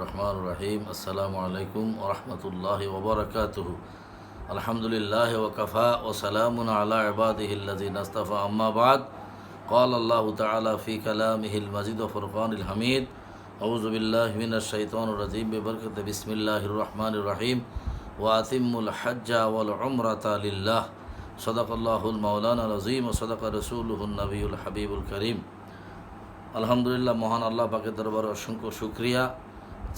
রহমান রাহিম আসসালামু আলাইকুম ওরহমতুল্লাহ ওবরাকাতুহু আলহামদুলিল্লাহ ওকফা ও সালামুন আলা ইবাদিহিল্লাযিন আস্তাফা আম্মা বাদ قال الله تعالى في كلامه المجيد وفرقان الحميد أعوذ بالله من الشيطان الرجيم ببركة بسم الله الرحمن الرحيم وأتم الحج والعمرة لله صدق الله المولانا العظيم وصدق رسوله النبي الحبيب الكريم আলহামদুলিল্লাহ মহান আল্লাহ পাকের দরবারে অসংখ্য শুক্রিয়া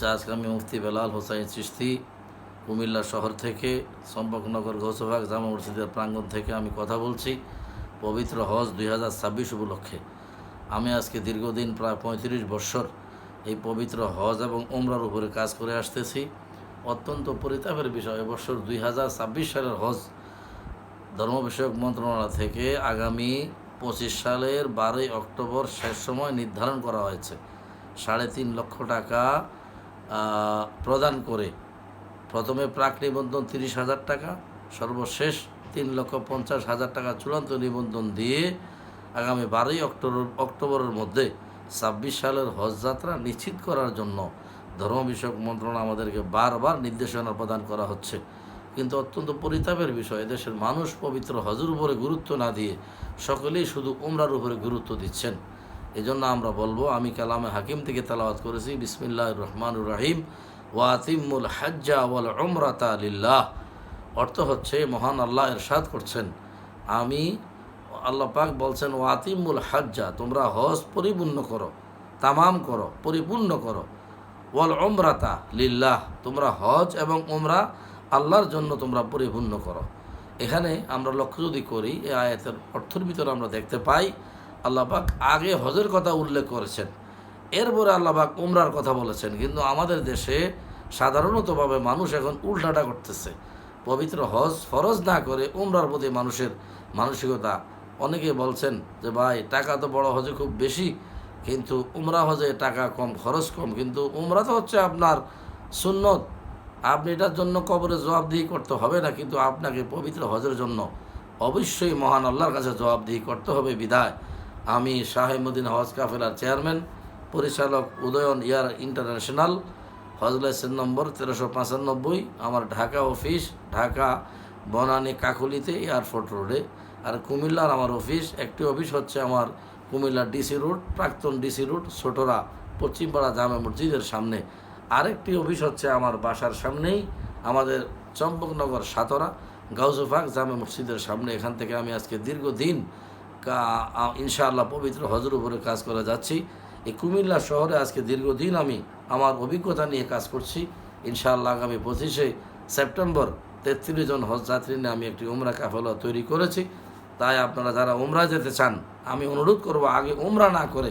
যা আজকে মুফতি বেলাল হোসাইন চিস্তি কুমিল্লা শহর থেকে সম্পকনগর ঘোষভাগ জামা মসজিদের প্রাঙ্গণ থেকে আমি কথা বলছি। পবিত্র হজ দুই হাজার ছাব্বিশ উপলক্ষে। আমি আজকে দীর্ঘদিন প্রায় পঁয়ত্রিশ বৎসর এই পবিত্র হজ এবং ওমরার উপরে কাজ করে আসতেছি। অত্যন্ত পরিতাপের বিষয়, এবছর দুই হাজার ছাব্বিশ সালের হজ ধর্ম বিষয়ক মন্ত্রণালয় থেকে আগামী পঁচিশ সালের বারোই অক্টোবর শেষ সময় নির্ধারণ করা হয়েছে। সাড়ে তিন লক্ষ টাকা প্রদান করে। প্রথমে প্রাক নিবন্ধন তিরিশ হাজার টাকা, সর্বশেষ তিন লক্ষ পঞ্চাশ হাজার টাকা চূড়ান্ত নিবন্ধন দিয়ে আগামী বারোই অক্টোবর, অক্টোবরের মধ্যে ছাব্বিশ সালের হজ যাত্রা নিশ্চিত করার জন্য ধর্ম বিষয়ক মন্ত্রণা আমাদেরকে বারবার নির্দেশনা প্রদান করা হচ্ছে। কিন্তু অত্যন্ত পরিতাপের বিষয় দেশের মানুষ পবিত্র হজের উপরে গুরুত্ব না দিয়ে সকলেই শুধু উমরার উপরে গুরুত্ব দিচ্ছেন। এজন্য আমরা বলব, আমি কালামে হাকিম থেকে তালাওয়াত করেছি বিসমিল্লাহ রহমানুর রাহিম ওয়াতিমুল হাজ্জা ওয়াল উমরাতা লিল্লাহ। অর্থ হচ্ছে, মহান আল্লাহ এরশাদ করছেন। আমি, আল্লাহ পাক বলছেন ওয়াতিমুল হাজ্জা, তোমরা হজ পরিপূর্ণ করো, তামাম করো, পরিপূর্ণ করো। ওয়াল ওমরাতা লিল্লাহ, তোমরা হজ এবং ওমরা আল্লাহর জন্য তোমরা পরিপূর্ণ করো। এখানে আমরা লক্ষ্য যদি করি, এই আয়াতের অর্থের ভিতরে আমরা দেখতে পাই আল্লাপাক আগে হজের কথা উল্লেখ করেছেন। এরপরে আল্লাপাক উমরার কথা বলেছেন। কিন্তু আমাদের দেশে সাধারণতভাবে মানুষ এখন উল্টাটা করতেছে। পবিত্র হজ ফরজ না করে উমরার প্রতি মানুষের মানসিকতা। অনেকে বলছেন যে, ভাই, টাকা তো বড় হজে খুব বেশি। কিন্তু উমরা হজে টাকা কম, খরচ কম। কিন্তু উমরা তো হচ্ছে আপনার সুন্নত। আপনি এটার জন্য কবরে জবাবদিহি করতে হবে না। কিন্তু আপনাকে পবিত্র হজের জন্য অবশ্যই মহান আল্লাহর কাছে জবাবদিহি করতে হবে বিদায় আমি শাহেমুদ্দিন হজ কাফেলার চেয়ারম্যান, পরিচালক উদয়ন ইয়ার ইন্টারন্যাশনাল হজ লাইসেন্স নম্বর তেরোশো পঁচানব্বই, আমার ঢাকা অফিস, ঢাকা বনানী কাকুলিতে এয়ারপোর্ট রোডে। আর কুমিল্লার আমার অফিস, একটি অফিস হচ্ছে আমার কুমিল্লা ডিসি রোড, প্রাক্তন ডিসি রোড, ছোটরা পশ্চিমপাড়া জামে মসজিদের সামনে। আরেকটি অফিস হচ্ছে আমার বাসার সামনেই, আমাদের চম্পকনগর সাতরা গাউজফাক জামে মসজিদের সামনে। এখান থেকে আমি আজকে দীর্ঘদিন ইনশাআল্লাহ পবিত্র হজর উপরে কাজ করা যাচ্ছি। এই কুমিল্লা শহরে আজকে দীর্ঘদিন আমি আমার অভিজ্ঞতা নিয়ে কাজ করছি। ইনশাআল্লাহ আগামী পঁচিশে সেপ্টেম্বর তেত্রিশ জন হজ যাত্রী নিয়ে আমি একটি উমরা কাফেলা তৈরি করেছি। তাই আপনারা যারা উমরা যেতে চান, আমি অনুরোধ করব আগে উমরা না করে,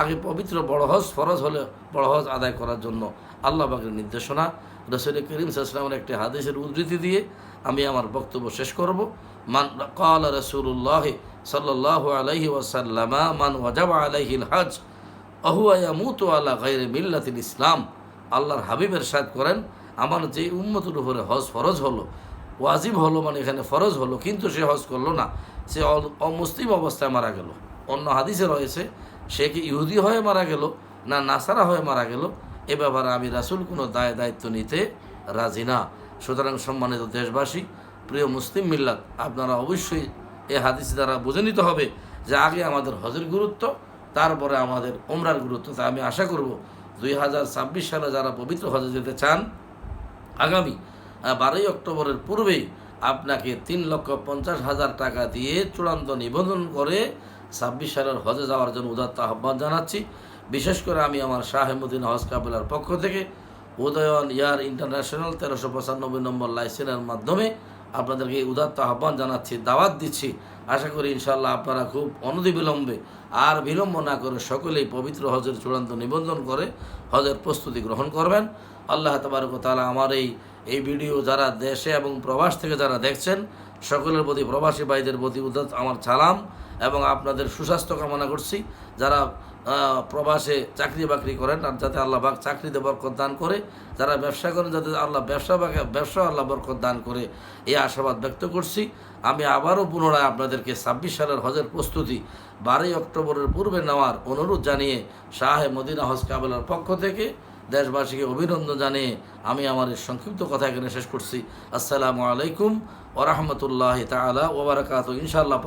আগে পবিত্র বড় হজ ফরজ হলে বড় হজ আদায় করার জন্য আল্লাহ বাকের নির্দেশনা, রসুল করিম সাল্লামের একটি হাদিসের উদ্ধৃতি দিয়ে আমি আমার বক্তব্য শেষ করব। মান কাল রসুল্লাহ মান হজ ইসলাম। আল্লাহর হাবিবের সাদ করেন, আমার যে উম্মতের উপরে হজ ফরজ হলো, ওয়াজিব হলো মানে এখানে ফরজ হলো, কিন্তু সে হজ করল না। সে অমুসলিম অবস্থায় মারা গেল। অন্য হাদিসে রয়েছে, সে কি ইহুদি হয়ে মারা গেল না নাসারা হয়ে মারা গেল? এ ব্যাপারে আমি রাসুল কোনো দায় দায়িত্ব নিতে রাজি না। সুতরাং সম্মানিত দেশবাসী, প্রিয় মুসলিম মিল্লাত, আপনারা অবশ্যই এই হাদিস দ্বারা বুঝে নিতে হবে যে আগে আমাদের হজের গুরুত্ব, তারপরে আমাদের ওমরার গুরুত্ব। তা আমি আশা করব দুই হাজার ছাব্বিশ সালে যারা পবিত্র হজে যেতে চান, আগামী বারোই অক্টোবরের পূর্বেই আপনাকে তিন লক্ষ পঞ্চাশ হাজার টাকা দিয়ে চূড়ান্ত নিবন্ধন করে ছাব্বিশ সালের হজে যাওয়ার জন্য উদাত্ত আহ্বান জানাচ্ছি। বিশেষ করে আমি আমার শাহেমুদ্দিন হজ কাবিলার পক্ষ থেকে উদয়ন ইয়ার ইন্টারন্যাশনাল তেরোশো পঁচানব্বই নম্বর লাইসেন্সের মাধ্যমে আপনাদেরকে উদাত্ত আহ্বান জানাচ্ছি, দাওয়াত দিচ্ছি। আশা করি ইনশাল্লাহ আপনারা খুব অনতিবিলম্বে আর বিলম্ব না করে সকলেই পবিত্র হজের চূড়ান্ত নিবন্ধন করে হজের প্রস্তুতি গ্রহণ করবেন। আল্লাহ তবারক তালা আমার এই এই ভিডিও যারা দেশে এবং প্রবাস থেকে যারা দেখছেন, সকলের প্রতি, প্রবাসী ভাইদের প্রতি উদাত আমার সালাম। এবং আপনাদের সুস্বাস্থ্য কামনা করছি। যারা প্রবাসে চাকরি বাকরি করেন, আর যাতে আল্লাহ পাক চাকরিতে বরকত দান করে, যারা ব্যবসা করেন, যাতে আল্লাহ ব্যবসা বাকে- ব্যবসা আল্লাহ বরকত দান করে, এই আশাবাদ ব্যক্ত করছি। আমি আবারও পুনরায় আপনাদেরকে ছাব্বিশ সালের হজের প্রস্তুতি বারোই অক্টোবরের পূর্বে নেওয়ার অনুরোধ জানিয়ে শাহে মদিনা হজ কাবেলার পক্ষ থেকে দেশবাসীকে অভিনন্দন জানিয়ে আমি আমার সংক্ষিপ্ত কথা এখানে শেষ করছি। আসসালামু আলাইকুম ওরহমতুল্লাহ তালা ওবরাকাত ইনশাআল্লাহ